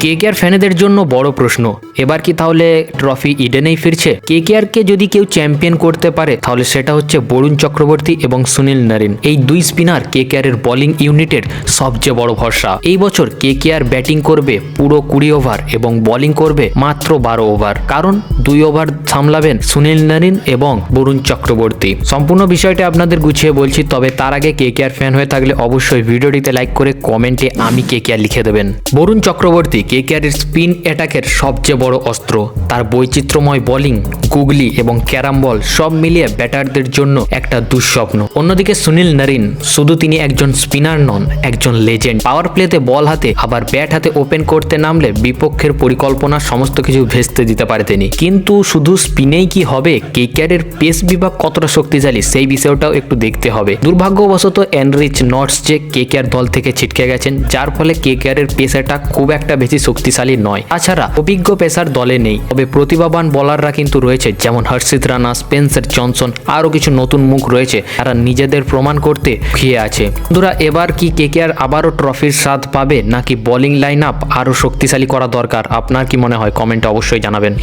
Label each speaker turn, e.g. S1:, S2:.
S1: কে কে আর ফ্যানেদের জন্য বড় প্রশ্ন। এবার কি তাহলে ট্রফি ইডেনেই ফিরছে? কে কে কে যদি কেউ চ্যাম্পিয়ন করতে পারে, তাহলে সেটা হচ্ছে বরুণ চক্রবর্তী এবং সুনীল নারিন। এই দুই স্পিনার কে কে এর বোলিং ইউনিটের সবচেয়ে বড় ভরসা। এই বছর কে কে আর ব্যাটিং করবে পুরো কুড়ি ওভার এবং বোলিং করবে মাত্র বারো ওভার। কারণ দুই ওভার সামলাবেন সুনীল নারিন এবং বরুণ চক্রবর্তী। সম্পূর্ণ বিষয়টা আপনাদের গুছিয়ে বলছি, তবে তার আগে কে কে আর ফ্যান হয়ে থাকলে অবশ্যই ভিডিওটিতে লাইক করে কমেন্টে আমি কে কে আর লিখে দেবেন। বরুণ চক্রবর্তী কে কে স্পিন অ্যাটাকের সবচেয়ে বড় অস্ত্র। তার বৈচিত্র্যময় বোলিং গুগলি এবং ক্যারাম বল সব মিলিয়ে ব্যাটারদের জন্য একটা দুঃস্বপ্ন। অন্যদিকে সুনীল নারিন, শুধু তিনি একজন স্পিনার নন, একজন লেজেন্ড। পাওয়ার প্লেতে বল হাতে, আবার ব্যাট হাতে ওপেন করতে নামলে বিপক্ষের পরিকল্পনা সমস্ত কিছু ভেস্তে দিতে পারে তিনি। কিন্তু শুধু স্পিনেই কি হবে? কেকেআরের পেস বিভাগ কতটা শক্তিশালী, সেই বিষয়টাও একটু দেখতে হবে। দুর্ভাগ্যবশত এনরিচ নটস যে কেকেআর দল থেকে ছিটকে গেছেন, যার ফলে কেকেআরের পেসারটা খুব একটা বেশি শক্তিশালী নয়। তাছাড়া অভিজ্ঞ পেসার দলে নেই, তবে প্রতিভাবান বলাররা কিন্তু রয়েছে, যেমন হর্ষিত রানা, স্পেন্সার জনসন, আরও কিছু নতুন মুখ রয়েছে তারা নিজেদের প্রমাণ করতে খেয়ে আছে। বন্ধুরা, এবার কি কেকেআর আবারও ট্রফির স্বাদ পাবে, নাকি বোলিং লাইন আপ আরও শক্তিশালী করা দরকার? আপনার কি মনে হয়? কমেন্টে অবশ্যই জানাবেন।